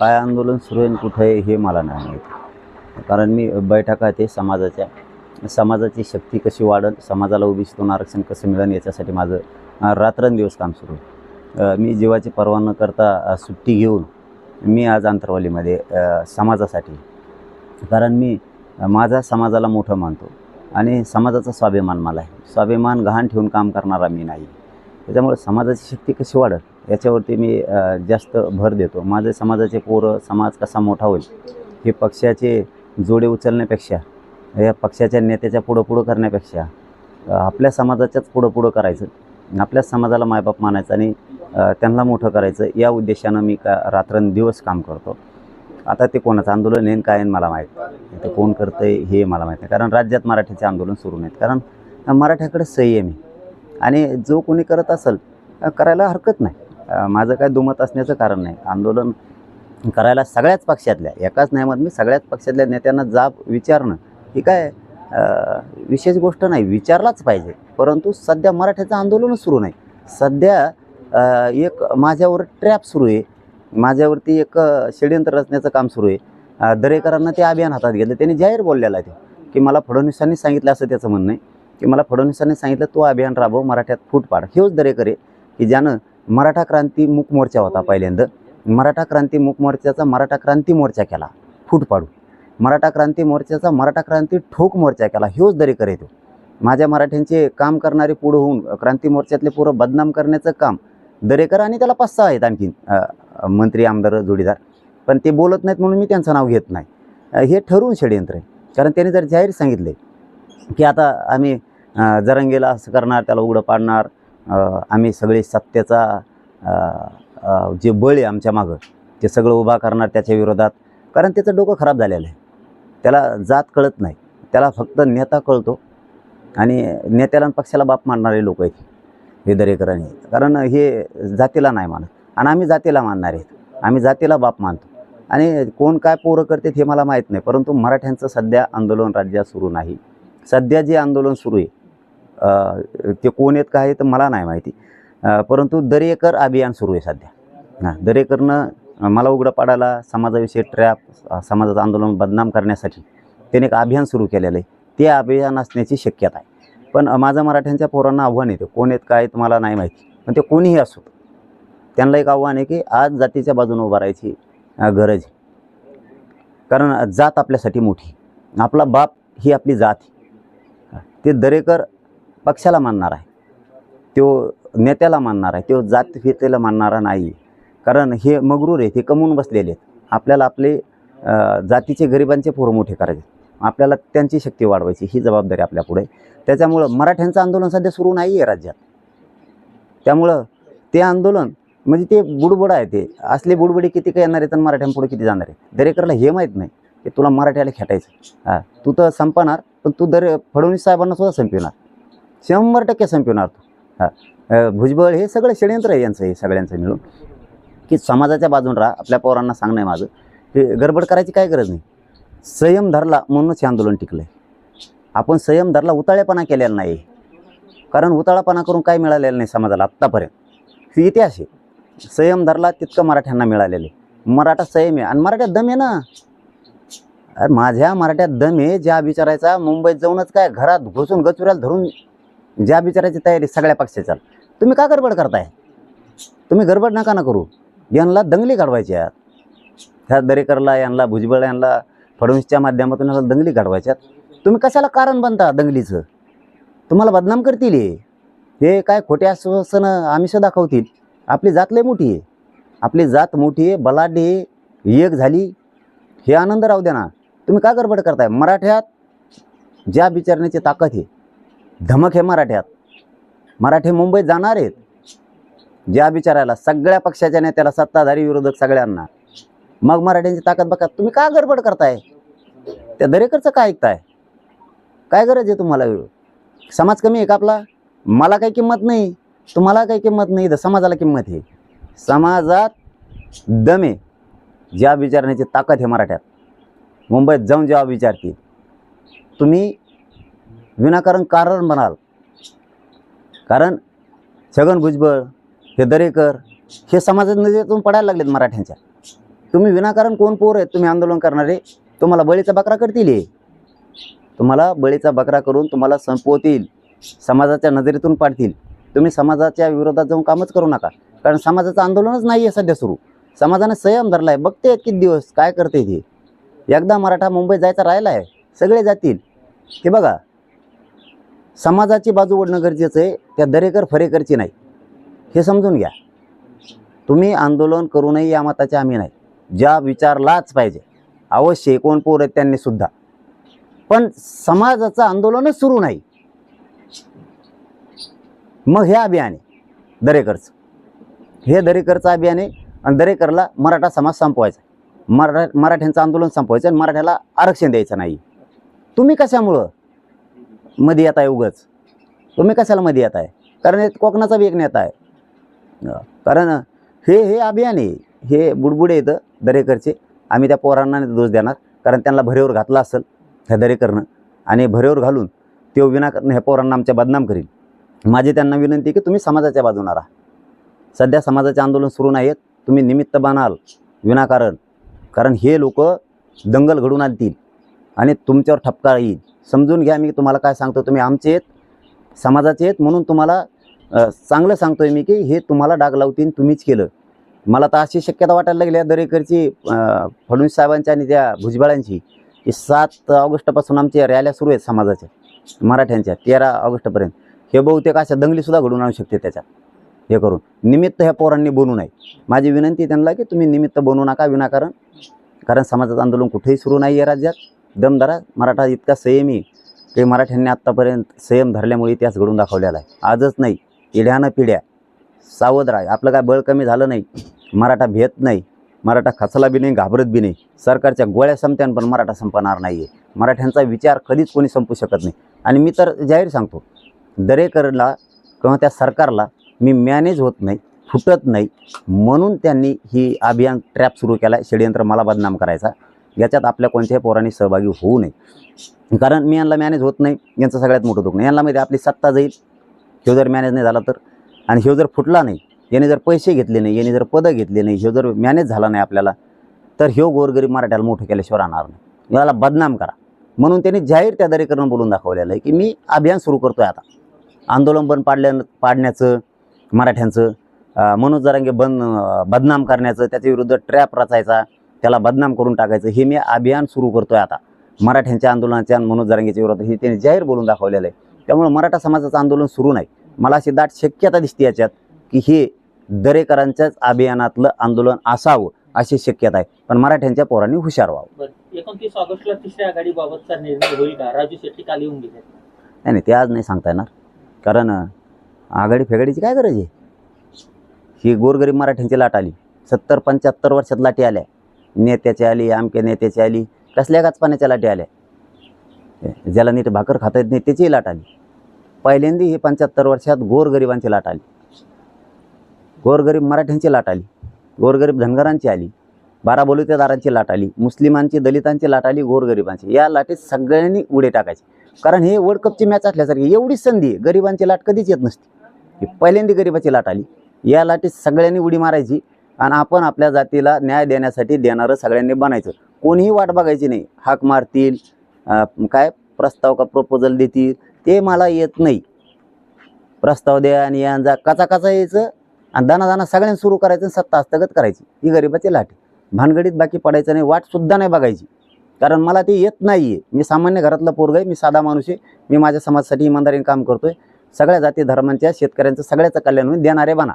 काय आंदोलन सुरू आहे कुठं आहे हे मला नाही माहिती. कारण मी बैठका ते समाजाच्या समाजाची शक्ती कशी वाढल समाजाला ओबीसीतून आरक्षण कसं मिळेल याच्यासाठी माझं रात्रंदिवस काम सुरू आहे. मी जीवाची पर्वा न करता सुट्टी घेऊन मी आज आंतरवालीमध्ये समाजासाठी कारण मी माझा समाजाला मोठं मानतो आणि समाजाचा स्वाभिमान मला आहे. स्वाभिमान गहाण ठेवून काम करणारा मी नाही. त्याच्यामुळे समाजाची शक्ती कशी वाढेल याच्यावरती मी जास्त भर देतो. माझे समाजाचे पोरं समाज कसा मोठा होईल हे पक्षाचे जोडे उचलण्यापेक्षा या पक्षाच्या नेत्याच्या पुढं पुढं करण्यापेक्षा आपल्या समाजाच्याच पुढं पुढं करायचं. आपल्याच समाजाला मायबाप मानायचं आणि त्यांना मोठं करायचं. या उद्देशानं मी का रात्रंदिवस काम करतो. आता ते कोणाचं आंदोलन येईन काय मला माहीत नाही. ते कोण करतं आहे हे मला माहीत नाही. कारण राज्यात मराठीचे आंदोलन सुरू नाहीत. कारण मराठ्याकडे संयम आहे आणि जो कोणी करत असेल करायला हरकत नाही. माझं काय दुमत असण्याचं कारण नाही. आंदोलन करायला सगळ्याच पक्षातल्या एकाच नाही मत मी सगळ्याच पक्षातल्या नेत्यांना जाब विचारणं ही काय विशेष गोष्ट नाही. विचारलाच पाहिजे. परंतु सध्या मराठ्याचं आंदोलनच सुरू नाही. सध्या एक माझ्यावर ट्रॅप सुरू आहे. माझ्यावरती एक षडयंत्र रचण्याचं काम सुरू आहे. दरेकरांना ते अभियान हातात घेतलं. त्यांनी जाहीर बोललेलं आहे ते की मला फडणवीसांनी सांगितलं असं त्याचं म्हणणं आहे की मला फडणवीसांनी सांगितलं तो अभियान राबव मराठ्यात फूट पाड. हेच दरेकर आहे की ज्यानं मराठा क्रांती मूक मोर्चा होता पहिल्यांदा. मराठा क्रांती मूक मोर्चाचा मराठा क्रांती मोर्चा केला. फूट पाडू मराठा क्रांती मोर्चाचा मराठा क्रांती ठोक मोर्चा केला. हेच दरेकर येतो. माझ्या मराठ्यांचे काम करणारे पुढं होऊन क्रांती मोर्चातले पुरं बदनाम करण्याचं काम दरेकर आणि त्याला पाच सहा आहेत आणखीन मंत्री आमदार जोडीदार. पण ते बोलत नाहीत म्हणून मी त्यांचं नाव घेत नाही. हे ठरवून षडयंत्र आहे. कारण त्यांनी जर जाहीर सांगितले की आता आम्ही जरंगेला असं करणार त्याला उघडं पाडणार आम्ही सगळे सत्याचा जे बळ आहे आमच्या मागं ते सगळं उभा करणार त्याच्या विरोधात. कारण त्याचं डोकं खराब झालेलं आहे. त्याला जात कळत नाही. त्याला फक्त नेता कळतो. आणि नेत्याला पक्षाला बाप मानणारे लोक आहेत हे दरेकरांनी. कारण हे जातीला नाही मानत. आणि आम्ही जातीला मानणार आहेत. आम्ही जातीला बाप मानतो. आणि कोण काय पोरं करते हे मला माहीत नाही. परंतु मराठ्यांचं सध्या आंदोलन राज्यात सुरू नाही. सध्या जे आंदोलन सुरू आहे ते कोण आहेत काय तर मला नाही माहिती. परंतु दरेकर अभियान सुरू आहे सध्या. हां दरेकरनं मला उघडं पाडायला समाजाविषयी ट्रॅप समाजाचं आंदोलन बदनाम करण्यासाठी त्याने एक अभियान सुरू केलेलं आहे. ते अभियान असण्याची शक्यता आहे. पण अ, माझं मराठ्यांच्या पोरांना आव्हान येतं कोण आहेत काय आहेत मला नाही माहिती. पण ते कोणीही असो त्यांना एक आव्हान आहे की आज जातीच्या बाजूने उभा राहायची गरज आहे. कारण जात आपल्यासाठी मोठी आपला बाप ही आपली जात आहे. ते दरेकर पक्षाला मानणार आहे. तो नेत्याला मानणार आहे. तो जातफितेला मानणारा नाही. कारण हे मगरूर आहे ते कमवून बसलेले आहेत. आपल्याला आपले जातीचे गरिबांचे पोरं मोठे करायचे आपल्याला त्यांची शक्ती वाढवायची ही जबाबदारी आपल्यापुढे त्याच्यामुळं मराठ्यांचं आंदोलन सध्या सुरू नाही आहे राज्यात. त्यामुळं ते आंदोलन म्हणजे ते बुडबुड आहे ते. असले बुडबुडी किती काय येणार आहेत आणि मराठ्यांपुढे किती जाणार आहे दरेकरला हे माहीत नाही की तुला मराठ्याला खेटायचं हां तू तर संपणार पण तू दरे फडणवीस साहेबांना सुद्धा संपवणार. शंभर टक्के संपवणार तो. हां. भुजबळ हे सगळं षडयंत्र आहे यांचं हे सगळ्यांचं मिळून. की समाजाच्या बाजून राहा आपल्या पोरांना सांगणं आहे माझं. की गडबड करायची काय गरज नाही. संयम धरला म्हणूनच हे आंदोलन टिकलं आहे आपण संयम धरला उताळेपणा केलेला नाही. कारण उताळापणा करून काय मिळालेलं नाही समाजाला आत्तापर्यंत. ही इतिहास आहे. संयम धरला तितकं मराठ्यांना मिळालेलं आहे. मराठा संयम आहे. आणि मराठ्यात दम आहे ना. अरे माझ्या मराठ्यात दम आहे. ज्या विचारायचा मुंबईत जाऊनच काय घरात घुसून गचुऱ्याला धरून ज्या विचारायची तयारी सगळ्या पक्षाच्या तुम्ही का गडबड करताय? तुम्ही गडबड नका ना करू. यांना दंगली काढवायच्या ह्या दरेकरला यांना भुजबळ यांना फडणवीसच्या माध्यमातून यांना दंगली काढवायच्यात तुम्ही कशाला कारण बनता दंगलीचं? तुम्हाला बदनाम करतील हे. काय खोटे आश्वासनं आमिष दाखवतील? आपली जात लय मोठी आहे. आपली जात मोठी आहे बलाढ्य आहे एक झाली. हे आनंद राहू द्या ना. तुम्ही का गडबड करताय? मराठ्यात ज्या विचारण्याची ताकद आहे धमक आहे मराठ्यात. मराठी मुंबईत जाणार आहेत. ज्या विचारायला सगळ्या पक्षाच्या नेत्याला सत्ताधारी विरोधक सगळ्यांना. मग मराठ्यांची ताकद बघा तुम्ही का गडबड करताय? त्या दरेकरचं काय ऐकताय? काय गरज आहे तुम्हाला? समाज कमी आहे का आपला? मला काही किंमत नाही. तुम्हाला काही किंमत नाही. तर समाजाला किंमत आहे. समाजात दमे ज्या विचारण्याची ताकद आहे मराठ्यात. मुंबईत जाऊन जेव्हा विचारतील तुम्ही विनाकारण कारण बनाल कारण छगन भुजबळ हे दरेकर हे समाजात नजरेतून पडायला लागलेत मराठ्यांच्या. तुम्ही विनाकारण कोण पोर आहेत? तुम्ही आंदोलन करणारे? तुम्हाला बळीचा बकरा करतील हे. तुम्हाला बळीचा बकरा करून तुम्हाला संपवतील. समाजाच्या नजरेतून पाडतील. तुम्ही समाजाच्या विरोधात जाऊन कामच करू नका. कारण समाजाचं आंदोलनच नाही आहे सध्या सुरू. समाजाने संयम धरला आहे बघते किती दिवस काय करते ते. एकदा मराठा मुंबई जायचा राहिला आहे सगळे जातील. हे बघा. समाजाची बाजू ओढणं गरजेचं आहे त्या दरेकर फरेकरची नाही. हे समजून घ्या. तुम्ही आंदोलन करू नये या मताचे आम्ही नाही. ज्या विचारलाच पाहिजे. अवश्य कोण पोर आहेत त्यांनी सुद्धा. पण समाजाचं आंदोलनच सुरू नाही. मग हे अभियान आहे दरेकरचं. हे दरेकरचं अभियान आहे आणि दरेकरला मराठा समाज संपवायचा मरा मराठ्यांचं आंदोलन संपवायचं आणि मराठ्याला आरक्षण द्यायचं नाही. तुम्ही कशामुळं मध्ये येत आहे उगच. तुम्ही कशाला मध्ये येत आहे? कारण हे कोकणाचा बी एक नेता आहे. कारण हे हे अभियान आहे. हे बुडबुडे येतं दरेकरचे. आम्ही त्या पोरांना नाही दोष देणार. कारण त्यांना भरेवर घातला असेल ह्या दरेकरनं. आणि भरेवर घालून तो विनाकारण ह्या पोरांना आमच्या बदनाम करील. माझी त्यांना विनंती आहे की तुम्ही समाजाच्या बाजून राहा. सध्या समाजाचे आंदोलन सुरू नाही आहेत. तुम्ही निमित्त बनाल विनाकारण. कारण हे लोक दंगल घडून आणतील. आणि तुमच्यावर ठपका येईल. समजून घ्या मी तुम्हाला काय सांगतो तुम्ही आमचे आहेत समाजाचे आहेत म्हणून तुम्हाला चांगलं चांगलं सांगतोय मी की हे तुम्हाला डाग लावतील तुम्हीच केलं. मला तर अशी शक्यता वाटायला लागली आहे दरेकरची फडणवीस साहेबांच्या आणि त्या भुजबळांची की सात ऑगस्टपासून आमच्या रॅल्या सुरू आहेत समाजाच्या मराठ्यांच्या तेरा ऑगस्टपर्यंत. हे बहुतेक अशा दंगलीसुद्धा घडून आणू शकते त्याच्यात हे करून. निमित्त ह्या पोरांनी बनू नये. माझी विनंती त्यांना की तुम्ही निमित्त बनवू नका विनाकारण कारण समाजाचं आंदोलन कुठेही सुरू नाही आहे राज्यात. दमदारा मराठा इतका संयमी की मराठ्यांनी आत्तापर्यंत संयम धरल्यामुळे इतिहास घडून दाखवलेला आहे. आजच नाही पिढ्यानं पिढ्या. सावध राहा. आपलं काय बळ कमी झालं नाही. मराठा भेट नाही. मराठा खचला बी नाही घाबरत बी नाही. सरकारच्या गोळ्या संपत्यान पण मराठा संपणार नाही आहे मराठ्यांचा विचार कधीच कोणी संपू शकत नाही. आणि मी तर जाहीर सांगतो दरेकरला किंवा त्या सरकारला मी मॅनेज होत नाही फुटत नाही. म्हणून त्यांनी ही अभियान ट्रॅप सुरू केला षडयंत्र मला बदनाम करायचा. याच्यात आपल्या कोणत्याही पोरांनी सहभागी होऊ नये. कारण मी यांना मॅनेज होत नाही यांचं सगळ्यात मोठं दुखणं. यांना माहिती आपली सत्ता जाईल. ह्यो जर मॅनेज नाही झाला तर. आणि ह्यो जर फुटला नाही याने जर पैसे घेतले नाही याने जर पदं घेतले नाही ह्यो जर मॅनेज झाला नाही आपल्याला तर ह्यो गोरगरीब मराठ्याला मोठं केल्याशिवाय राहणार नाही. याला बदनाम करा. म्हणून त्यांनी जाहीर त्या दरेकरण बोलून दाखवलेलं आहे की मी अभियान सुरू करतो आहे आता. आंदोलन बंद पाडल्या पाडण्याचं मराठ्यांचं मनोज जरांगे बंद बदनाम करण्याचं त्याच्या विरुद्ध ट्रॅप रचायचा त्याला बदनाम करून टाकायचं. हे मी अभियान सुरू करतो आहे आता. मराठ्यांच्या आंदोलनाच्या मनोज जरांगेच्या विरोधात हे त्यांनी जाहीर बोलून दाखवलेलं आहे. त्यामुळे मराठा समाजाचं आंदोलन सुरू नाही. मला अशी दाट शक्यता दिसते याच्यात की हे दरेकरांच्याच अभियानातलं आंदोलन असावं अशी शक्यता आहे. पण मराठ्यांच्या पोरांनी हुशार व्हावं. एकोणतीस ऑगस्टला तिसऱ्या आघाडीबाबतचा निर्णय होईल का? राजू शेट्टी काल येऊन गेले. नाही नाही ते आज नाही सांगता येणार. कारण आघाडी फेगाडीची काय गरज आहे? ही गोरगरीब मराठ्यांची लाट आली. सत्तर पंच्याहत्तर वर्षात लाटी आल्या. नेत्याची आली आमक्या नेत्याची आली कसल्या गाचपाण्याच्या लाटी आल्या? ज्याला नीट भाकर खाता येत नाही त्याचीही लाट आली. पहिल्यांदा ही पंच्याहत्तर वर्षात गोरगरिबांची लाट आली. गोरगरीब मराठ्यांची लाट आली. गोरगरीब धनगरांची आली. बारा बलुतेदारांची लाट आली. मुस्लिमांची दलितांची लाट आली गोरगरिबांची. या लाटेत सगळ्यांनी उडे टाकायचे. कारण हे वर्ल्ड कपची मॅच असल्यासारखी एवढी संधी गरिबांची लाट कधीच येत नसते. पहिल्यांदी पहिल्यांदा गरिबाची लाट आली. या लाटेत सगळ्यांनी उडी मारायची. आणि आपण आपल्या जातीला न्याय देण्यासाठी देणारं सगळ्यांनी बनायचं. कोणीही वाट बघायची नाही. हाक मारतील काय प्रस्ताव का प्रपोजल देतील ते मला येत नाही. प्रस्ताव द्या आणि या जा. कचा कचा यायचं आणि दाना दाना सगळ्यांनी सुरू करायचं आणि सत्ता हस्तगत करायची. ही गरिबाची लाट भानगडीत बाकी पडायचं नाही वाटसुद्धा नाही बघायची. कारण मला ते येत नाही आहे मी सामान्य घरातला पोरग आहे मी साधा माणूस आहे. मी माझ्या समाजासाठी इमानदारीने काम करतो आहे सगळ्या जाती धर्मांच्या शेतकऱ्यांचं सगळ्याचं कल्याण होईल देणारे बना.